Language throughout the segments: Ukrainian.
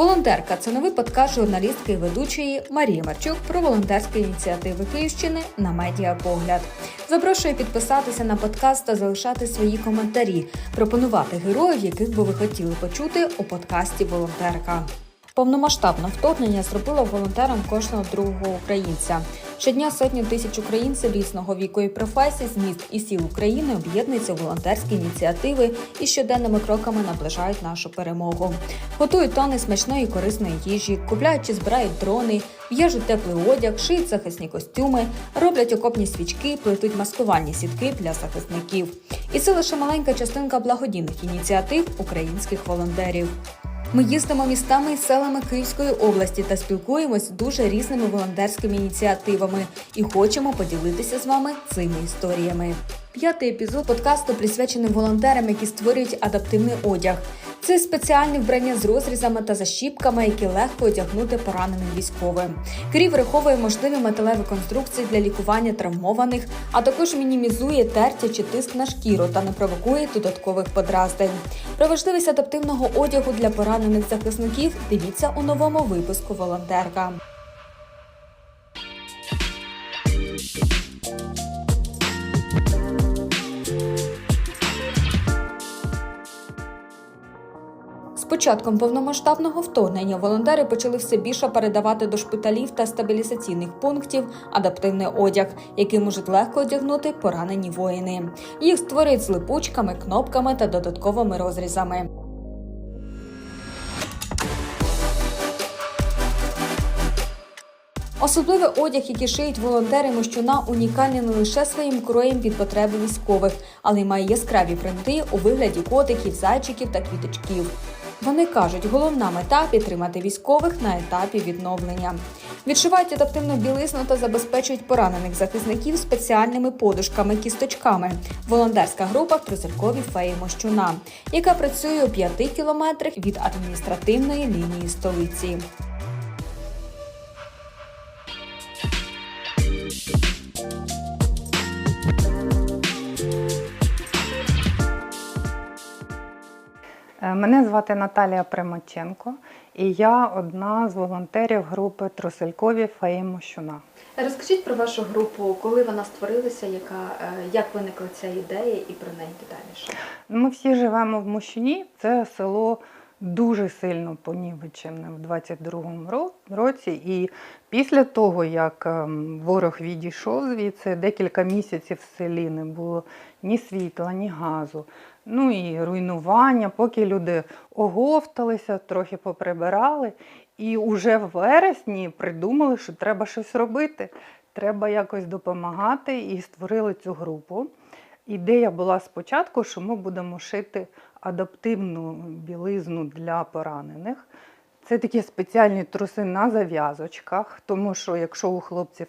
Волонтерка це новий подкаст журналістки і ведучої Марії Марчук про волонтерські ініціативи Київщини на медіапогляд. Запрошую підписатися на подкаст та залишати свої коментарі, пропонувати героїв, яких би ви хотіли почути у подкасті Волонтерка. Повномасштабне вторгнення зробило волонтером кожного другого українця. Щодня сотні тисяч українців різного віку і професій з міст і сіл України об'єднуються у волонтерські ініціативи і щоденними кроками наближають нашу перемогу. Готують тони смачної і корисної їжі, купляють чи збирають дрони, в'яжуть теплий одяг, шиють захисні костюми, роблять окопні свічки, плетуть маскувальні сітки для захисників. І це лише маленька частинка благодійних ініціатив українських волонтерів. Ми їздимо містами і селами Київської області та спілкуємось дуже різними волонтерськими ініціативами і хочемо поділитися з вами цими історіями. П'ятий епізод подкасту присвячений волонтерам, які створюють адаптивний одяг. Це спеціальні вбрання з розрізами та защіпками, які легко одягнути пораненим військовим. Крій враховує можливі металеві конструкції для лікування травмованих, а також мінімізує тертя чи тиск на шкіру та не провокує додаткових подразнень. Про важливість адаптивного одягу для поранених захисників дивіться у новому випуску Волонтерка. Початком повномасштабного вторгнення волонтери почали все більше передавати до шпиталів та стабілізаційних пунктів адаптивний одяг, який можуть легко одягнути поранені воїни. Їх створюють з липучками, кнопками та додатковими розрізами. Особливий одяг, який шиють волонтери Мощуна, унікальний не лише своїм кроєм під потреби військових, але й має яскраві принти у вигляді котиків, зайчиків та квіточків. Вони кажуть, головна мета підтримати військових на етапі відновлення. Відшивають адаптивну білизну та забезпечують поранених захисників спеціальними подушками кісточками. Волонтерська група в Труселькові феї Мощуна, яка працює у п'яти кілометрах від адміністративної лінії столиці. Мене звати Наталія Примаченко, і я одна з волонтерів групи Труселькові Феї Мощуна. Розкажіть про вашу групу, коли вона створилася, яка е, як виникла ця ідея, і про неї детальніше. Ми всі живемо в Мощуні. Це село дуже сильно понівечене в 22-му році. І після того, як ем, ворог відійшов звідси, декілька місяців в селі не було ні світла, ні газу. Ну і руйнування, поки люди оговталися, трохи поприбирали. І уже в вересні придумали, що треба щось робити, треба якось допомагати, і створили цю групу. Ідея була спочатку, що ми будемо шити адаптивну білизну для поранених. Це такі спеціальні труси на зав'язочках, тому що якщо у хлопців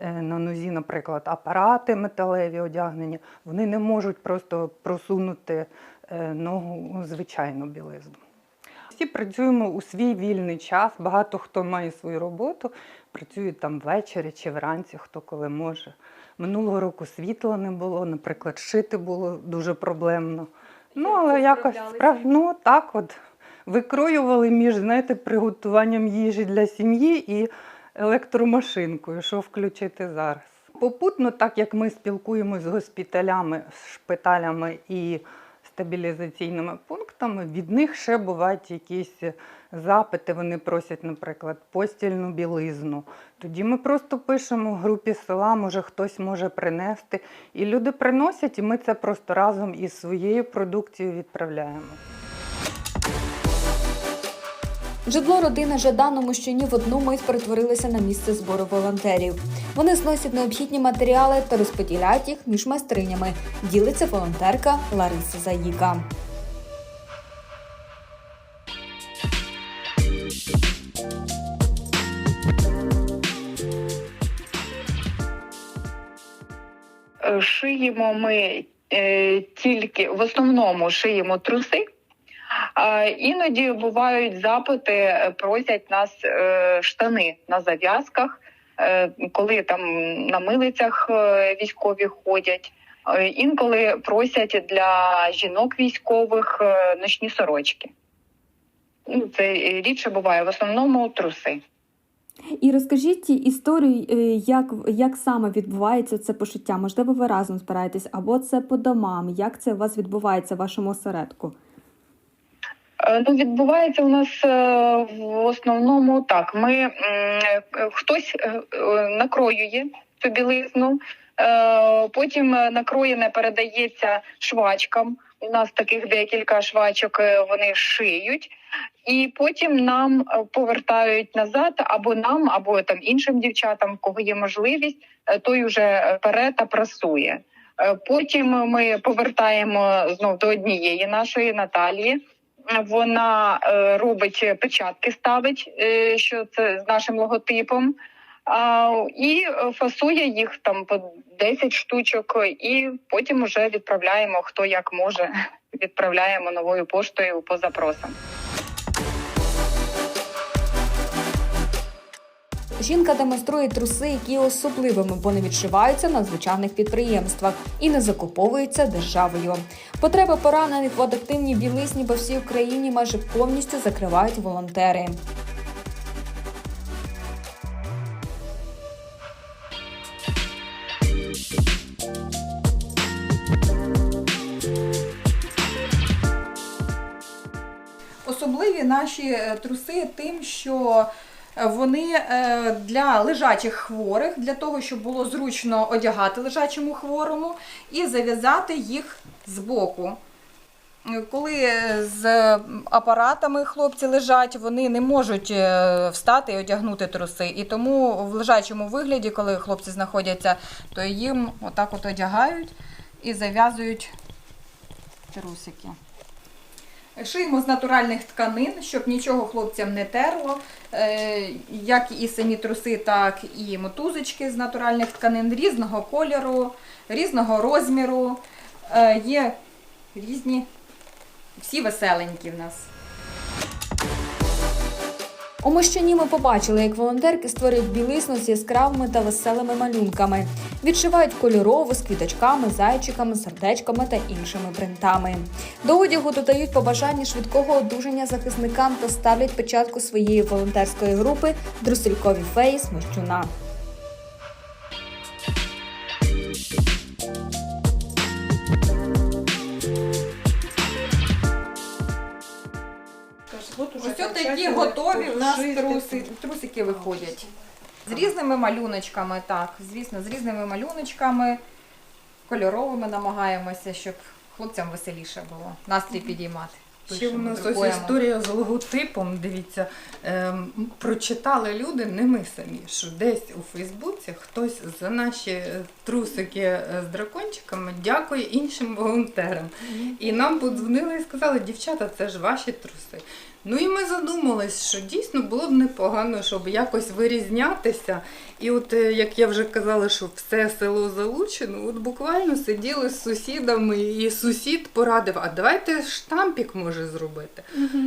на нозі, наприклад, апарати металеві одягнені, вони не можуть просто просунути е, ногу у звичайну білизну. Всі працюємо у свій вільний час. Багато хто має свою роботу, працює там ввечері чи вранці, хто коли може. Минулого року світла не було, наприклад, шити було дуже проблемно. Ну, але якось справ... ну, так от викроювали між знаєте, приготуванням їжі для сім'ї і електромашинкою, що включити зараз. Попутно, так як ми спілкуємося з госпіталями, шпиталями і стабілізаційними пунктами, від них ще бувають якісь запити. Вони просять, наприклад, постільну білизну. Тоді ми просто пишемо в групі села, може хтось може принести. І люди приносять, і ми це просто разом із своєю продукцією відправляємо. Житло родини Жадан у Мощуні в одну мить перетворилося на місце збору волонтерів. Вони зносять необхідні матеріали та розподіляють їх між майстринями. Ділиться волонтерка Лариса Заїка. Шиємо ми е, тільки в основному шиємо труси. Іноді бувають запити, е, просять нас е, штани на зав'язках, е, коли там на милицях військові ходять. Інколи просять для жінок військових ночні сорочки. Ну, це рідше буває в основному труси. І розкажіть історію, як, як саме відбувається це пошиття? Можливо, ви разом збираєтесь, або це по домам? Як це у вас відбувається в вашому осередку? Е, Ну, відбувається у нас е, в основному так. Ми е, хтось накроює цю білизну, потім накроєне передається швачкам. У нас таких декілька швачок вони шиють, і потім нам повертають назад або нам, або там іншим дівчатам, в кого є можливість, той вже пере та прасує. Потім ми повертаємо знов до однієї нашої Наталії. Вона е, робить печатки, ставить, е, що це з нашим логотипом, і е, фасує їх там по 10 штучок, і потім вже відправляємо хто як може. Відправляємо новою поштою по запросам. Жінка демонструє труси, які особливими, бо не відшиваються на звичайних підприємствах і не закуповуються державою. Потреби поранених в адаптивній білизні по всій Україні майже повністю закривають волонтери. Особливі наші е, труси тим, що вони е, для лежачих хворих, для того, щоб було зручно одягати лежачому хворому і зав'язати їх збоку. Е, Коли з апаратами хлопці лежать, вони не можуть е, встати і одягнути труси. І тому в лежачому вигляді, коли хлопці знаходяться, то їм отак от одягають і зав'язують трусики. Шиємо з натуральних тканин, щоб нічого хлопцям не терло. Е, Як і самі труси, так і мотузочки з натуральних тканин різного кольору, різного розміру. Е, Є різні, всі веселенькі в нас. У Мощині ми побачили, як волонтерки створюють білизну з яскравими та веселими малюнками, відшивають кольорову з квіточками, зайчиками, сердечками та іншими принтами. До одягу додають побажання швидкого одужання захисникам та ставлять печатку своєї волонтерської групи Друселькові феї з Мощуна. Ось от такі готові в нас труси, трусики виходять. З різними малюночками, так, звісно, з різними малюночками, кольоровими намагаємося, щоб хлопцям веселіше було, настрій підіймати. Ще в нас ось історія з логотипом. Дивіться, ем, прочитали люди, не ми самі, що десь у Фейсбуці хтось за наші трусики е, з дракончиками дякує іншим волонтерам. І нам подзвонили і сказали, дівчата, це ж ваші труси. Ну і ми задумались, що дійсно було б непогано, щоб якось вирізнятися. І от, е, як я вже казала, що все село залучено, от буквально сиділи з сусідами, і сусід порадив, а давайте штампік може зробити.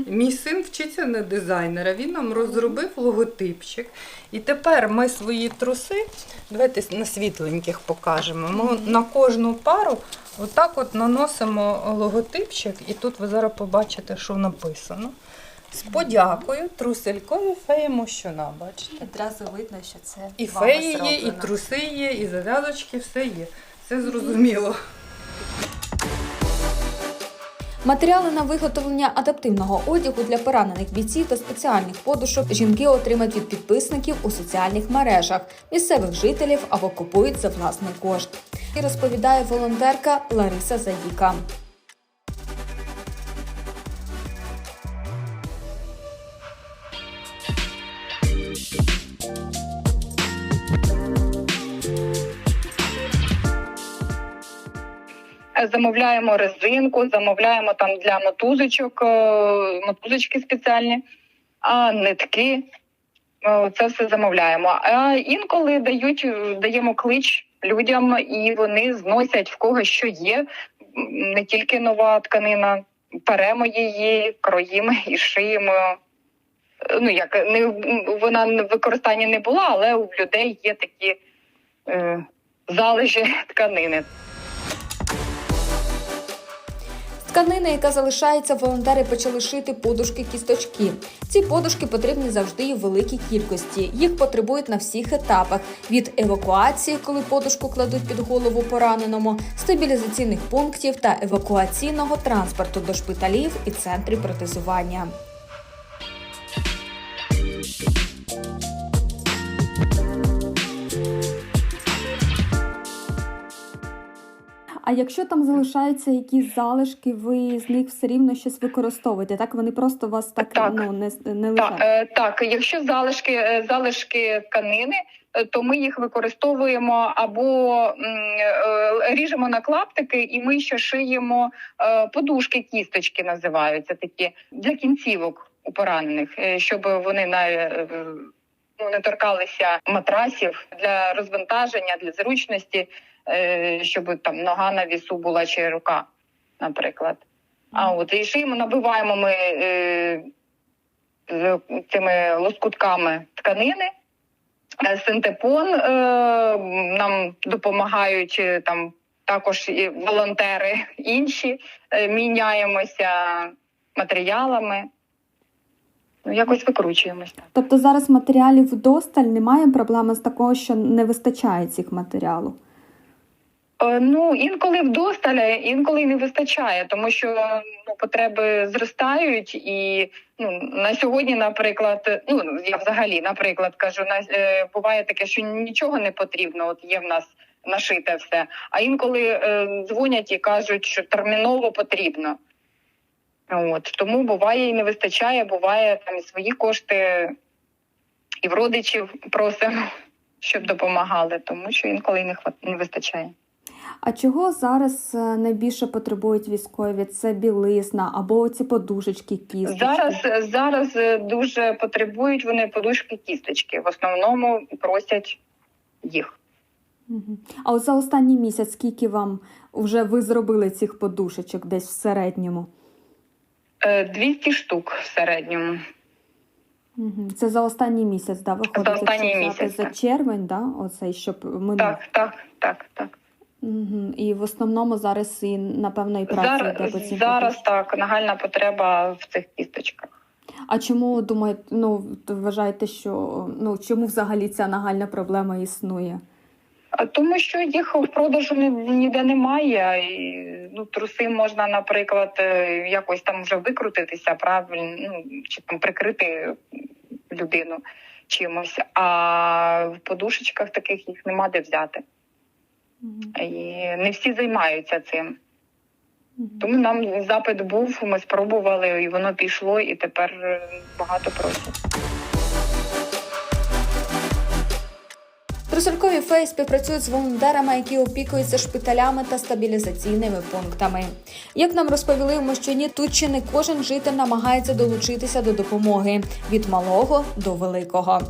Мій син вчиться на дизайнера, він нам розробив логотипчик. І тепер ми свої труси, давайте на світленьких покажемо. Ми на кожну пару отак от наносимо логотипчик, і тут ви зараз побачите, що написано. З подякою труселькові феї Мощуна, бачите? Одразу видно, що це І вами феї є, і зроблено. труси є, і зав'язочки, все є. Все зрозуміло. Матеріали на виготовлення адаптивного одягу для поранених бійців та спеціальних подушок жінки отримають від підписників у соціальних мережах, місцевих жителів або купують за власний кошт. І розповідає волонтерка Лариса Заїка. Замовляємо резинку, замовляємо там для мотузочок, е, мотузочки спеціальні, а нитки. е, Це все замовляємо. А інколи дають, е, даємо клич людям, і вони зносять в кого що є. Не тільки нова тканина, беремо її, кроїмо і шиємо. Ну як не вона в використанні не була, але у людей є такі е, залежі тканини. Тканини, яка залишається, волонтери почали шити подушки кісточки. Ці подушки потрібні завжди і в великій кількості. Їх потребують на всіх етапах: від евакуації, коли подушку кладуть під голову пораненому, стабілізаційних пунктів та евакуаційного транспорту до шпиталів і центрів протезування. А якщо там залишаються якісь залишки, ви з них все рівно щось використовуєте? Так вони просто вас так, Так. ну не, не Так, лежать. е, так, якщо залишки, е, залишки тканини, е, то ми їх використовуємо або ріжемо на клаптики, і ми ще шиємо подушки, кісточки називаються такі для кінцівок у поранених, щоб вони на ну, не торкалися матрасів для розвантаження, для зручності, щоб там нога на вісу була чи рука, наприклад. А от і шиємо, набиваємо ми. Е, з цими лоскутками тканини. Е, Синтепон е, нам допомагають е, там також і волонтери інші, е, міняємося матеріалами. Ну, якось викручуємось. так. Тобто зараз матеріалів вдосталь немає проблеми з такого, що не вистачає цих матеріалу. Е, Ну, інколи вдосталь, а інколи не вистачає, тому що ну, потреби зростають, і ну, на сьогодні, наприклад, ну я взагалі, наприклад, кажу, на, е, буває таке, що нічого не потрібно, от є в нас нашите все. А інколи е, дзвонять і кажуть, що терміново потрібно. От тому буває і не вистачає, буває там і свої кошти, і в родичів просимо, щоб допомагали, тому що інколи не хват не вистачає. А чого зараз е, найбільше потребують військові? Це білизна або ці подушечки, кісточки? Зараз зараз е, дуже потребують вони подушки кісточки. В основному просять їх. А от за останній місяць скільки вам вже ви зробили цих подушечок десь в середньому? Е, 200 штук в середньому. Це за останній місяць, да, виходить? За останній місяць, За червень, да, оцей, щоб минув. Так, так, так, так. І в основному зараз і, напевно, і праця йде по Зараз, цим зараз так нагальна потреба в цих кісточках. А чому думаєте, ну вважаєте, що ну чому взагалі ця нагальна проблема існує? А Тому що їх в продажу ні- ніде немає. І, ну, труси можна, наприклад, е, якось там вже викрутитися, правильно, ну, чи там прикрити людину чимось. А в подушечках таких їх нема де взяти. І не всі займаються цим. Тому нам запит був, ми спробували, і воно пішло, і тепер е, багато просять. Труселькові фей співпрацюють з волонтерами, які опікуються шпиталями та стабілізаційними пунктами. Як нам розповіли в Мощині, тут чи не кожен житель намагається долучитися до допомоги від малого до великого.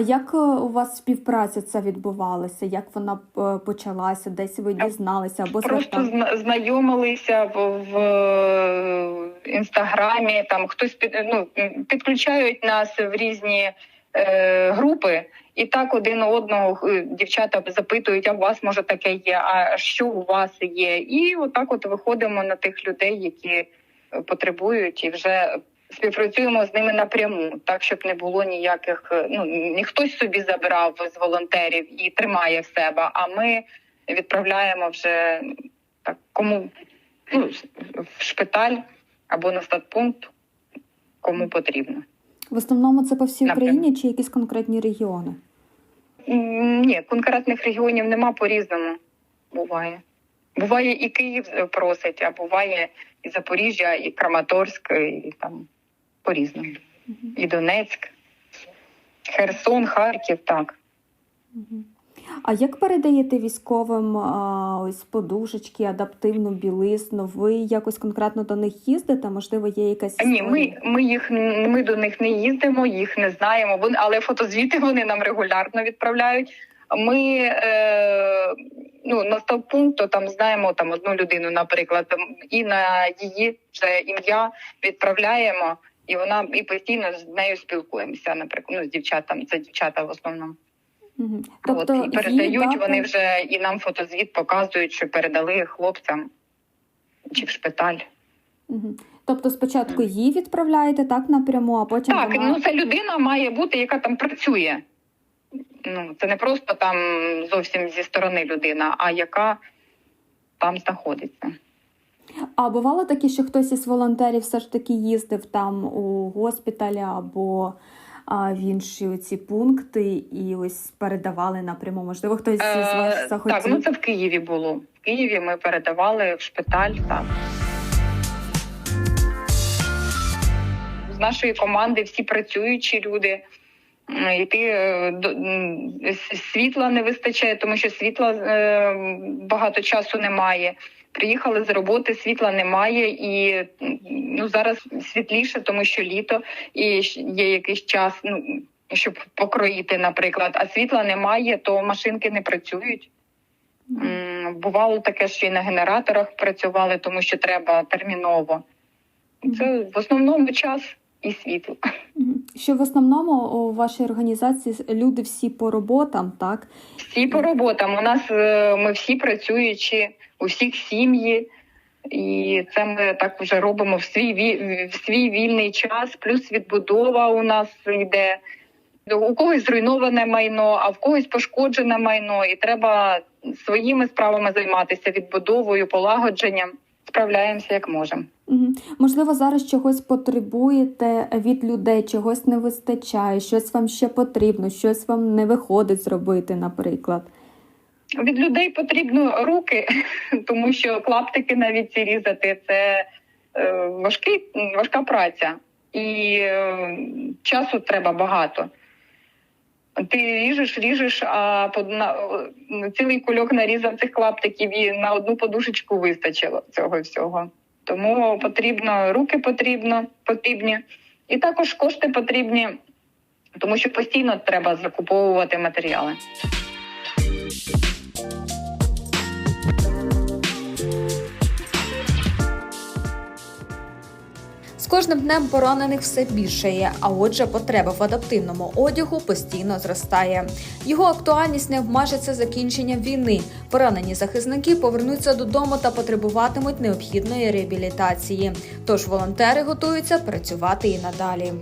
А як е, у вас співпраця ця відбувалася? Як вона е, почалася? Десь ви дізналися або Просто зна- знайомилися в, в е, інстаграмі. Там хтось під ну підключають нас в різні е, групи, і так один одного е, дівчата запитують, а у вас може таке є, а що у вас є? І отак, от виходимо на тих людей, які е, потребують, і вже співпрацюємо з ними напряму, так щоб не було ніяких. е, Ну не хтось собі забрав з волонтерів і тримає в себе. А ми відправляємо вже так кому ну, в шпиталь або на статпункт, кому потрібно. В основному це по всій Напряму. Україні чи якісь конкретні регіони? Ні, конкретних регіонів нема по-різному. Буває. Буває і Київ просить, а буває і Запоріжжя, і Краматорськ, і там по-різному. І Донецьк, Херсон, Харків, так. Мгм. А як передаєте військовим а, ось подушечки, адаптивну білизну? Ви якось конкретно до них їздите? Можливо, є якась Ні, ми, ми їх ми до них не їздимо, їх не знаємо. Вони, але фотозвіти вони нам регулярно відправляють. Ми е, ну настав пункт, то там знаємо там одну людину, наприклад, і на її вже ім'я відправляємо, і вона і постійно з нею спілкуємося. Наприклад, ну з дівчатами, це дівчата в основному. От Тобто і передають їй, вони вже і нам фотозвіт показують, що передали хлопцям чи в шпиталь. Мгм. Тобто спочатку її відправляєте так напряму, а потім Так, вона... ну це людина має бути, яка там працює. Ну, це не просто там зовсім зі сторони людина, а яка там знаходиться. А бувало таке, що хтось із волонтерів все ж таки їздив там у госпіталі або а, в інші ці пункти і ось передавали напряму. Можливо, хтось з Е, вас захотів. так, ну це в Києві було. В Києві ми передавали в шпиталь. Так. З нашої команди всі працюючі люди. І ти е, світла не вистачає, тому що світла е, багато часу немає. Приїхали з роботи, світла немає, і ну зараз світліше, тому що літо і є якийсь час, ну щоб покроїти, наприклад. А світла немає, то машинки не працюють. Бувало таке, що і на генераторах працювали, тому що треба терміново. Це в основному час і світло. Що в основному у вашій організації люди всі по роботам, так? Всі по роботам. У нас е, ми всі працюючі, у всіх сім'ї, і це ми так вже робимо в свій в свій вільний час. Плюс відбудова у нас йде. У когось зруйноване майно, а в когось пошкоджене майно, і треба своїми справами займатися відбудовою, полагодженням. Справляємося як можемо. Можливо, зараз чогось потребуєте від людей, чогось не вистачає, щось вам ще потрібно, щось вам не виходить зробити, наприклад. Від людей потрібно руки, тому що клаптики навіть ці різати це е, важкий, важка праця, і е, часу треба багато. Ти ріжеш, ріжеш, а на, е, цілий кульок нарізав цих клаптиків і на одну подушечку вистачило цього всього. Тому потрібно руки потрібно, потрібні, і також кошти потрібні, тому що постійно треба закуповувати матеріали. Кожним днем поранених все більшає, а отже, потреба в адаптивному одягу постійно зростає. Його актуальність не обмежиться закінченням війни. Поранені захисники повернуться додому та потребуватимуть необхідної реабілітації. Тож волонтери готуються працювати і надалі.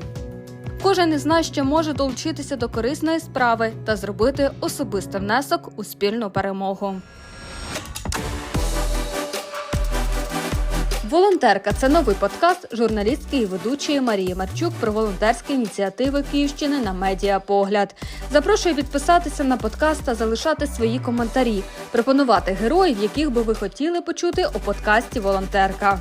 Кожен із нас ще може долучитися до корисної справи та зробити особистий внесок у спільну перемогу. Волонтерка це новий подкаст журналістки і ведучої Марії Марчук про волонтерські ініціативи Київщини на медіапогляд. Запрошую підписатися на подкаст та залишати свої коментарі, пропонувати героїв, яких би ви хотіли почути у подкасті Волонтерка.